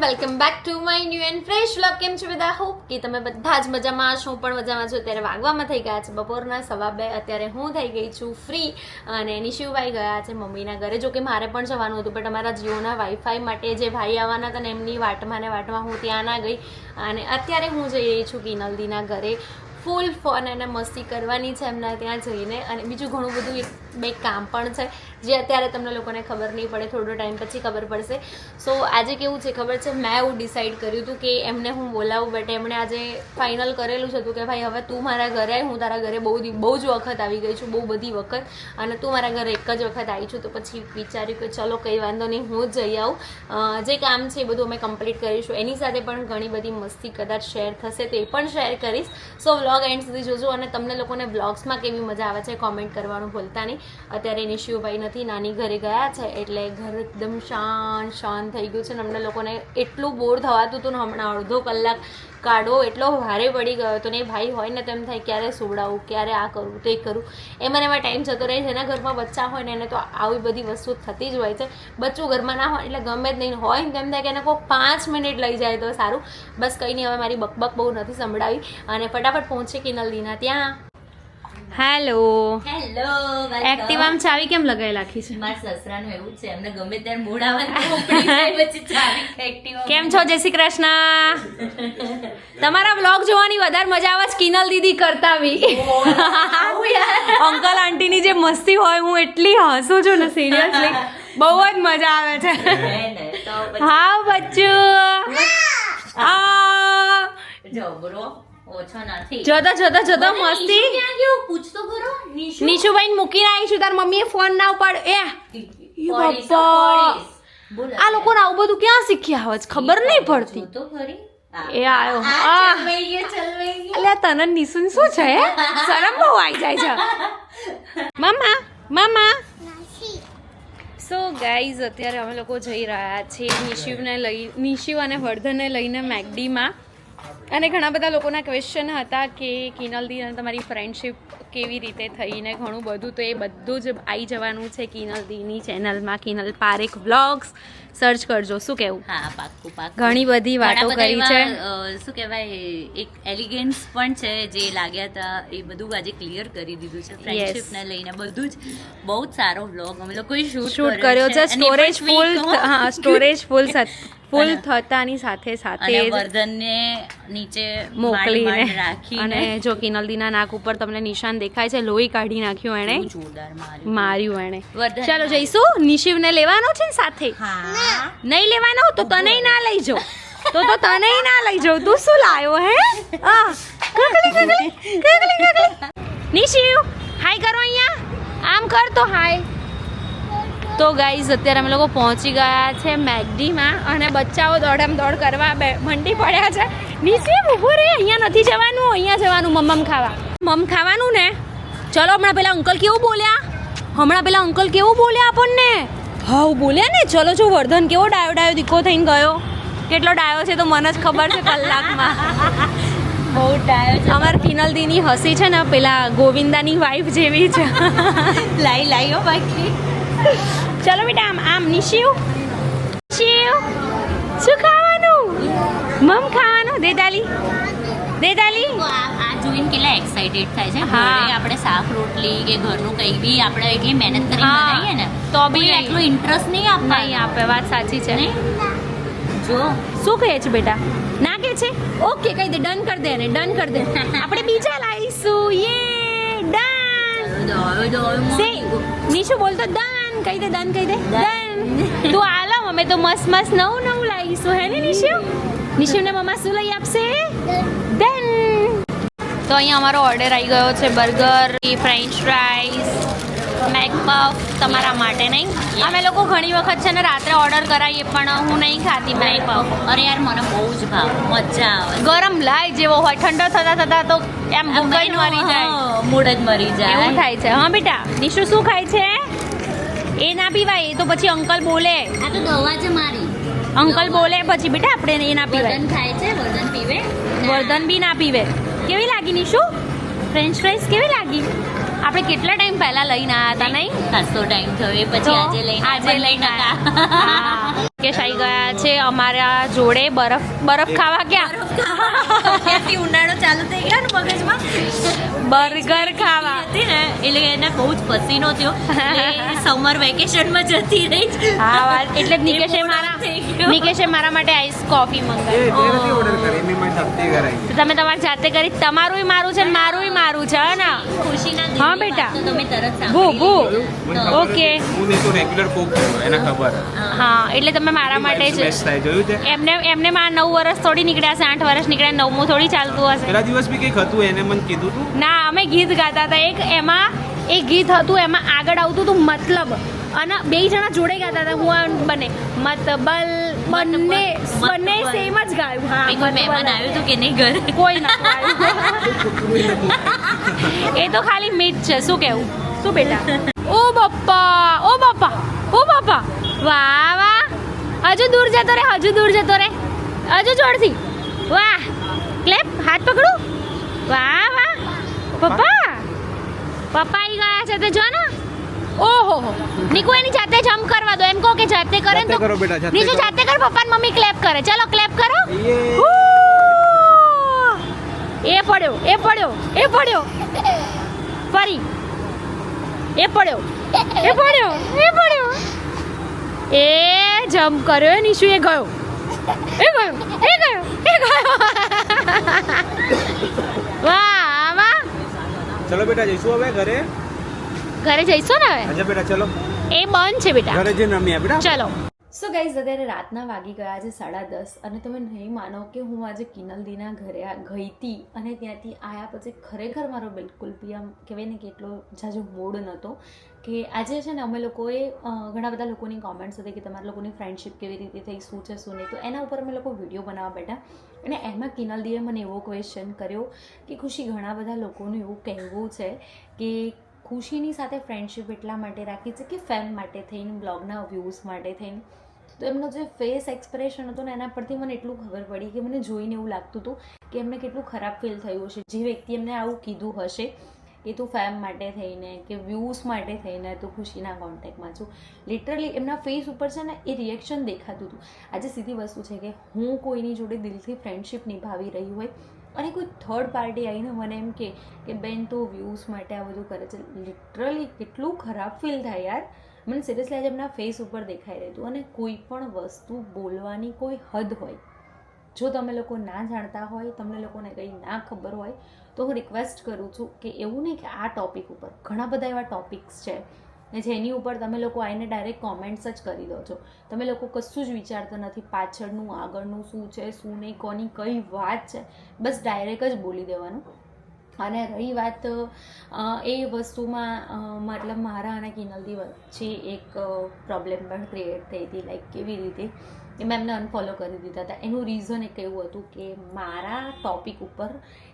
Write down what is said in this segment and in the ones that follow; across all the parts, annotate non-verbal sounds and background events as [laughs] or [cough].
Welcome back to my new and fresh vlog કેમ છો બધા? હોપ કે તમે બધા જ મજામાં છો. પણ મજામાં છો. અત્યારે વાગવામાં થઈ ગયા છે બપોરના સવા બે. અત્યારે હું થઈ ગઈ છું ફ્રી અને નિશિવભાઈ ગયા છે મમ્મીના ઘરે. જો કે મારે પણ જવાનું હતું બટ અમારા જીઓના વાઈફાઈ માટે જે ભાઈ આવવાના હતા ને એમની વાટમાં ને વાટમાં હું ત્યાં ના ગઈ. અને અત્યારે હું જઈ રહી છું કિનલદીના ઘરે. ફૂલ ફન અને મસ્તી કરવાની છે એમના ત્યાં જઈને. અને બીજું ઘણું બધું બે કામ પણ છે, જે અત્યારે તમને લોકોને ખબર નહીં પડે, થોડો ટાઈમ પછી ખબર પડશે. સો આજે કેવું છે ખબર છે? મેં એવું ડિસાઈડ કર્યું હતું કે એમને હું બોલાવું બટ એમણે આજે ફાઇનલ કરેલું છે હતું કે ભાઈ, હવે તું મારા ઘરે હું તારા ઘરે બહુ બહુ જ વખત આવી ગઈ છું, બહુ બધી વખત. અને તું મારા ઘરે એક જ વખત આવી છું, તો પછી વિચાર્યું કે ચલો કંઈ વાંધો નહીં, હું જ જઈ આવું. જે કામ છે એ બધું અમે કમ્પ્લીટ કરીશું. એની સાથે પણ ઘણી બધી મસ્તી કદાચ શેર થશે, તો પણ શેર કરીશ. સો વ્લોગ એન્ડ સુધી જોજો અને તમને લોકોને વ્લોગ્સમાં કેવી મજા આવે છે કોમેન્ટ કરવાનું ભૂલતા નહીં. અત્યારે નિશિવભાઈ નથી, નાની ઘરે ગયા છે એટલે ઘર એકદમ શાંત શાંત થઈ ગયું છે અને અમને લોકોને એટલું બોર થવાતું હતું ને હમણાં અડધો કલાક કાઢો, એટલો ભારે પડી ગયો તો ને એ ભાઈ હોય ને તો એમ થાય ક્યારે સોવડાવું, ક્યારે આ કરું, તે કરું. એમાં ને એમાં ટાઈમ જતો રહે છે, એના ઘરમાં બચ્ચા હોય ને એને તો આવી બધી વસ્તુ થતી જ હોય છે. બચ્ચું ઘરમાં ના હોય એટલે ગમે જ નહીં હોય ને તેમ થાય કે એને કોઈ પાંચ મિનિટ લઈ જાય તો સારું. બસ કંઈ નહીં, હવે મારી બકબક બહુ નથી સંભળાવી અને ફટાફટ પહોંચે કિનલદીના ત્યાં હેલો હેલો એક્ટિવામાં ચાવી કેમ લગાવી રાખી છે? મારા સસરાનું એવું છે એમને ગમે ત્યારે મૂડ આવે [laughs] પછી ચાવી એક્ટિવા કેમ છો જય શ્રી કૃષ્ણ? તમારા બ્લોગ જોવાની વધારે મજા આવે છે કિનલ દીદી કરતા બી. અંકલ આંટીની જે મસ્તી હોય હું એટલી હસું છું ને સિરિયસલી બહુ જ મજા આવે છે. હા બચ્ચું. આ જબરો ઓછો નથી જતા જોતા જોતા મસ્તી. પૂછતો ખરો. નિશુ. નીશુભાઈ મૂકીને આવીશું તાર મમ્મીએ ફોન ના ઉપાડ. એ આ લોકો ને આવું બધું ક્યાં શીખ્યા આવે છે? ખબર નહીં પડતી. તો ખરી. એ આયો. અલ્યા તને નિશુન શું છે શરમ બહુ આવી જાય છે. મામા મામા. સો ગાઈઝ અત્યારે અમે લોકો જઈ રહ્યા છીએ નિશિવને લઈ નિશિવ અને વર્ધનને લઈને મેકડીમાં અને ઘણા બધા લોકોના ક્વેશ્ચન હતા કે કિનલદી અને તમારી ફ્રેન્ડશિપ કેવી રીતે થઈને ઘણું બધું. તો એ બધું જ આવી જવાનું છે કિનલદીની ચેનલમાં કિનલ પારેખ વ્લોગ્સ સર્ચ કરજો. શું કેવું? હા પાક્કું પાક્કું. ઘણી બધી વાતો કરી છે. શું કહેવાય એક એલિગન્સ પણ છે જે લાગ્યા હતા એ બધું આજે ક્લિયર કરી દીધું છે. ફ્રેન્ડશિપને લઈને બધું જ. બહુ જ સારો વ્લોગ અમે લોકોએ શૂટ શૂટ કર્યો છે. સ્ટોરેજ ફૂલ હા. સ્ટોરેજ ફૂલ ફૂલ થતાની સાથે સાથે વર્ધનને નીચે મોકલીને રાખીને. અને જો કિનલદીના નાક ઉપર તમને નિશાન દેખાય છે લોહી કાઢી નાખ્યું એણે. જોરદાર માર્યું. એણે. ચાલો જઈશું. નિશિવને લેવાનો છે ને સાથે? નહીં લેવાનો તો તને ના લઈ જાઉં. તો તો તને ના લઈ જાઉં. તું શું લાયો હે? આ કકલી કકલી કકલી કકલી નિશિવ હાય કરો અહીંયા. આમ કર તો હાય. તો ગાઈઝ અત્યારે અમે લોકો પહોંચી ગયા છે મેગડીમાં અને બચ્ચાઓ દોડમ દોડ કરવા બે મંડી પડ્યા છે. નીચે ઊભું રે અહીંયા નથી જવાનું અહીંયા જવાનું મમ્મમ ખાવા. મમ ખાવાનું ને? ચલો હમણાં પેલા અંકલ કેવું બોલ્યા? હમણાં પેલા અંકલ કેવું બોલ્યા આપણને? હાવ બોલ્યા ને? ચલો જો વર્ધન કેવો ડાયો ડાયો દીકો થઈને ગયો. કેટલો ડાયો છે તો મને જ ખબર છે કલાકમાં. બહુ ડાયો છે. અમાર કિનલદીની હસી છે ને પેલા ગોવિંદાની વાઈફ જેવી છે. [laughs] લાઈ લાઈ હો બાકી. ચલો બેટા આમ આમ નિશિવ નિશિવ શું ખાવાનું? મમ ખાવાનું? દેદાલી. દેદાલી. આ જોઈને કેટલા એક્સાઇટેડ થાય છે ઘરે આપણે શાક રોટલી કે ઘરનું કંઈ બી આપણે એટલી મહેનત કરી બનાવીએ ને તો બી એટલો ઇન્ટરેસ્ટ નહીં આપતા નહીં આપે વાત સાચી છે. જો. શું કહે છે બેટા? ના કહે છે? ઓકે કહી દે ડન કરી દે ને ડન કર દે. [laughs] આપણે બીજા લાવીશું યે ડન નિશુ બોલતો ડન કહી દે ડન કહી દે. ડન તું આલો અમે તો મસ્ત મસ્ત નવું નવું લાવીશું હે ને નિશુ? નિશુને મમ્મા શું લઈ આપશે? ડન તો અહીંયા અમારો ઓર્ડર આવી ગયો છે બર્ગર ફ્રેન્ચ ફ્રાઈસ મેકપફ તમારા માટે નહીં? અમે લોકો ઘણી વખત છે ને રાત્રે ઓર્ડર કરાવીએ પણ હું નહીં ખાતી મેકપફ અરે યાર મને બહુ જ ભાવ. મજા આવે. ગરમ લાય જેવો હોય ઠંડો થતા થતા તો એમ ભૂખાઈ મરી જાય. મૂડ જ મરી જાય. એવું થાય છે. હા બેટા નિશુ શું ખાય છે? એ ના પીવાય એ તો પછી અંકલ બોલે. આ તો દવા છે મારી. અંકલ બોલે પછી બેટા આપણે એ ના પીવાય. વર્ધન ખાય છે વર્ધન પીવે. વર્ધન બી ના પીવે. કેવી લાગી નિશુ? ફ્રેન્ચ ફ્રાઈસ કેવી લાગી? આપણે કેટલા ટાઈમ પહેલા લઈને આવ્યા હતા નહીં? ખાસો ટાઈમ થયો. એ પછી આજે લઈને આજે લઈને આવ્યા. કે ગયા છે અમારા જોડે બરફ બરફ ખાવા ક્યાં ત્યાંથી ઉનાળો ચાલુ થઈ ગયો ને મગજમાં. બર્ગર ખાવા. હતી ને એટલે એને બહુ જ પસીનો થયો. [laughs] સમર વેકેશનમાં જતી રહી. હા વાત. એટલે નિકેશે મારા નિકેશે મારા માટે આઈસ કોફી મંગાવી. તે મારી તમે તમારી જાતે કરી. તમારું મારું છે ને મારુંય મારું છે ને? ખુશીના હા, બેટા. તો તમે તરત ભૂ સાંભળી ભૂ ઓકે. હું તો રેગ્યુલર કોક એને ખબર. હા એટલે તમે મારા માટે જ જોયું એમને એમને મારા નવ વર્ષ થોડી નીકળ્યા છે આઠ વર્ષ નીકળ્યા નવમું થોડી ચાલતું હશે. પેલા દિવસ બી કંઈક હતું એને મને કીધું તું? ના અમે ગીત ગાતા હતા. એક એમાં એક ગીત હતું એમાં આગળ આવતું હતું મતલબ. અને બે જણા જોડે ગાતા હતા. હું બને. મતબલ બંને. બંને સેમ જ ગાયું. હા કોઈ મહેમાન આવ્યું હતું કે નહીં ઘરે? કોઈ ના [laughs] એ તો ખાલી મીઠ છે. શું કેવું? શું બેટા? ઓ બાપ્પા ઓ બાપ્પા ઓ બાપ્પા વાહ વાહ. હજુ દૂર જતો રે હજુ દૂર જતો રે. હજુ જોરથી. વાહ. ક્લેપ? હાથ પકડું. વાહ વાહ. પપ્પા પપ્પા આવી ગયા છે તે જો ને. ઓહો નીકુ એની જાતે જમ્પ કરવા દો. એમ કહો કે જાતે કરે ને કરો બેટા, જાતે નીચે જાતે કર પપ્પા ને મમ્મી ક્લેપ કરે. ચલો ક્લેપ કરો. એ પડ્યો એ પડ્યો એ પડ્યો. ફરી. એ પડ્યો એ પડ્યો એ પડ્યો. એ જમ્પ કર્યો નિશુ એ ગયો. એ ગયો એ ગયો એ ગયો વાહ વાહ ચલો બેટા જઈશું હવે ઘરે? ઘરે જઈશું ને હવે? અચ્છા બેટા ચલો. એ બંધ છે બેટા. ઘરે જઈને રમીએ બેટા. ચલો. સો ગાઈઝ અત્યારે રાતના વાગી ગયા છે સાડા દસ અને તમે નહીં માનો કે હું આજે કિનલદીના ઘરે ગઈ હતી અને ત્યાંથી આવ્યા પછી ખરેખર મારો બિલકુલ પીએમ કહેવાય ને કે એટલો જાજો મૂડ નહોતો કે આજે છે ને અમે લોકોએ ઘણા બધા લોકોની કોમેન્ટ્સ હતી કે તમારા લોકોની ફ્રેન્ડશિપ કેવી રીતે થઈ, શું છે, શું નહીં. તો એના ઉપર અમે લોકો વીડિયો બનાવવા બેઠા અને એમાં કિનલદીએ મને એવો ક્વેશ્ચન કર્યો કે ખુશી, ઘણા બધા લોકોનું એવું કહેવું છે કે ખુશીની સાથે ફ્રેન્ડશિપ એટલા માટે રાખી છે કે ફેમ માટે થઈને બ્લોગના વ્યૂઝ માટે થઈને. તો એમનો જે ફેસ એક્સપ્રેશન હતો ને, એના પરથી મને એટલું ખબર પડી કે મને જોઈને એવું લાગતું હતું કે એમને કેટલું ખરાબ ફીલ થયું હશે. જે વ્યક્તિ એમને આવું કીધું હશે કે તું ફેમ માટે થઈને કે વ્યૂઝ માટે થઈને તું ખુશીના કોન્ટેક્ટમાં છું. લિટરલી એમના ફેસ ઉપર છે ને, એ રિએક્શન દેખાતું હતું. આજે સીધી વસ્તુ છે કે હું કોઈની જોડે દિલથી ફ્રેન્ડશિપ નિભાવી રહી હોય અને કોઈ થર્ડ પાર્ટી આવીને મને એમ કે કે બેન તો વ્યૂઝ માટે આ બધું કરે છે. લિટરલી કેટલું ખરાબ ફીલ થાય યાર. મને સિરિયસલી આજે એમના ફેસ ઉપર દેખાઈ રહ્યું અને કોઈ પણ વસ્તુ બોલવાની કોઈ હદ હોય. જો તમે લોકો ના જાણતા હોય, તમને લોકોને કંઈ ના ખબર હોય, તો હું રિક્વેસ્ટ કરું છું કે એવું નહીં કે આ ટોપિક ઉપર. ઘણા બધા એવા ટોપિક્સ છે. ને જેની ઉપર તમે લોકો આવીને ડાયરેક્ટ કોમેન્ટ્સ જ કરી દો છો. તમે લોકો કશું જ વિચારતા નથી પાછળનું, આગળનું શું છે, શું નહીં, કોની કઈ વાત છે. બસ ડાયરેક્ટ જ બોલી દેવાનું. અને રહી વાત એ વસ્તુમાં મતલબ મારા અને કિનલદી વચ્ચે એક પ્રોબ્લેમ પણ ક્રિએટ થઈ હતી લાઈક કેવી રીતે મેં એમને અનફોલો કરી દીધા હતા. એનું રીઝન એક એવું હતું કે મારા ટોપિક ઉપર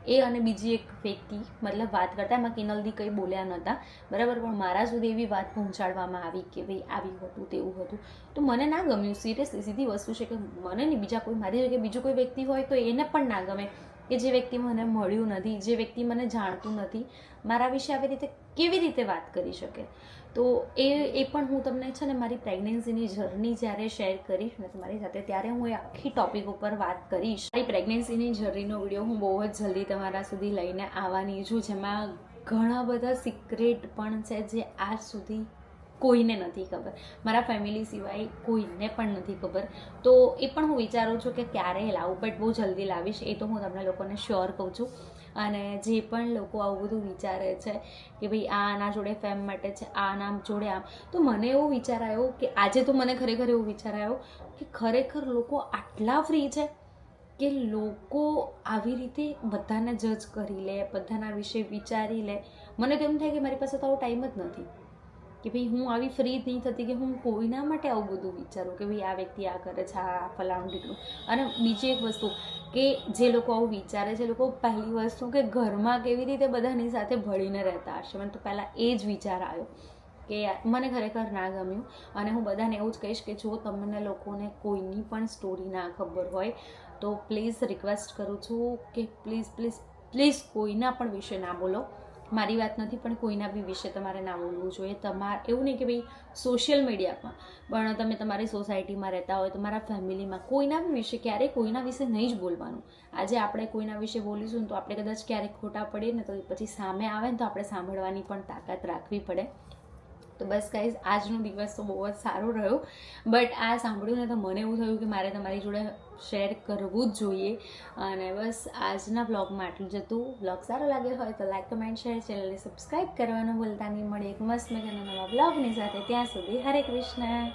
એ અને બીજી એક વ્યક્તિ મતલબ વાત કરતા, એમાં કિનલદી કંઈ બોલ્યા નહોતા, બરાબર? પણ મારા સુધી એવી વાત પહોંચાડવામાં આવી કે ભાઈ આવી હતું, તેવું હતું. તો મને ના ગમ્યું. સિરિયસલી સીધી વસ્તુ છે કે મને નહીં, બીજા કોઈ, મારી જગ્યાએ બીજું કોઈ વ્યક્તિ હોય તો એને પણ ના ગમે. કે જે વ્યક્તિ મને મળ્યું નથી, જે વ્યક્તિ મને જાણતું નથી, મારા વિશે આવી રીતે કેવી રીતે વાત કરી શકે? તો એ એ પણ હું તમને છે ને મારી પ્રેગ્નન્સીની જર્ની જ્યારે શેર કરીશ ને તમારી સાથે, ત્યારે હું એ આખી ટોપિક ઉપર વાત કરીશ. મારી પ્રેગ્નન્સીની જર્નીનો વીડિયો હું બહુ જ જલ્દી તમારા સુધી લઈને આવવાની છું, જેમાં ઘણા બધા સિક્રેટ પણ છે જે આજ સુધી કોઈને નથી ખબર. મારા ફેમિલી સિવાય કોઈને પણ નથી ખબર. તો એ પણ હું વિચારું છું કે ક્યારે લાવું બટ બહુ જલ્દી લાવીશ. એ તો હું તમને લોકોને શ્યોર કહું છું. અને જે પણ લોકો આવું બધું વિચારે છે કે ભાઈ આ આના જોડે ફેમ માટે છે, આ નામ જોડે આમ. તો મને એવો વિચાર આવ્યો કે આજે તો મને ખરેખર એવો વિચાર આવ્યો કે ખરેખર લોકો આટલા ફ્રી છે કે લોકો આવી રીતે બધાને જજ કરી લે, બધાના વિશે વિચારી લે. મને તો એમ થાય કે મારી પાસે તો આવો ટાઈમ જ નથી. કે ભાઈ હું આવી ફ્રી જ નહીં થતી કે હું કોઈના માટે આવું બધું વિચારું કે ભાઈ આ વ્યક્તિ આ કરે છે, આ ફલાણું ઢીકણું. અને બીજી એક વસ્તુ કે જે લોકો આવું વિચારે છે લોકો પહેલી વસ્તુ કે ઘરમાં કેવી રીતે બધાની સાથે ભળીને રહેતા હશે. મને તો પહેલાં એ જ વિચાર આવ્યો કે મને ખરેખર ના ગમ્યું. અને હું બધાને એવું જ કહીશ કે જો તમને લોકોને કોઈની પણ સ્ટોરી ના ખબર હોય, તો પ્લીઝ રિક્વેસ્ટ કરું છું કે પ્લીઝ પ્લીઝ પ્લીઝ કોઈના પણ વિશે ના બોલો. મારી વાત નથી, પણ કોઈના બી વિશે તમારે ના બોલવું જોઈએ. તમારે એવું નહીં કે ભાઈ સોશિયલ મીડિયામાં પણ તમે તમારી સોસાયટીમાં રહેતા હોય, તમારા ફેમિલીમાં કોઈના બી વિશે, ક્યારેય કોઈના વિશે નહીં જ બોલવાનું. આજે આપણે કોઈના વિશે બોલીશું તો આપણે કદાચ ક્યારેક ખોટા પડીએ ને તો પછી સામે આવે ને તો આપણે સાંભળવાની પણ તાકાત રાખવી પડે. તો બસ ગાઈઝ આજનો દિવસ તો બહુ જ સારો રહ્યો. બટ આ સાંભળ્યું ને તો મને એવું થયું કે મારે તમારી જોડે શેર કરવું જ જોઈએ. અને બસ આજના બ્લોગમાં આટલું જ હતું. બ્લોગ સારો લાગ્યો હોય તો લાઈક કમેન્ટ શેર ચેનલને સબસ્ક્રાઈબ કરવાનું ભૂલતા નહીં. મળે એક મસ્ત મજાના નવા બ્લોગની સાથે. ત્યાં સુધી હરે કૃષ્ણ.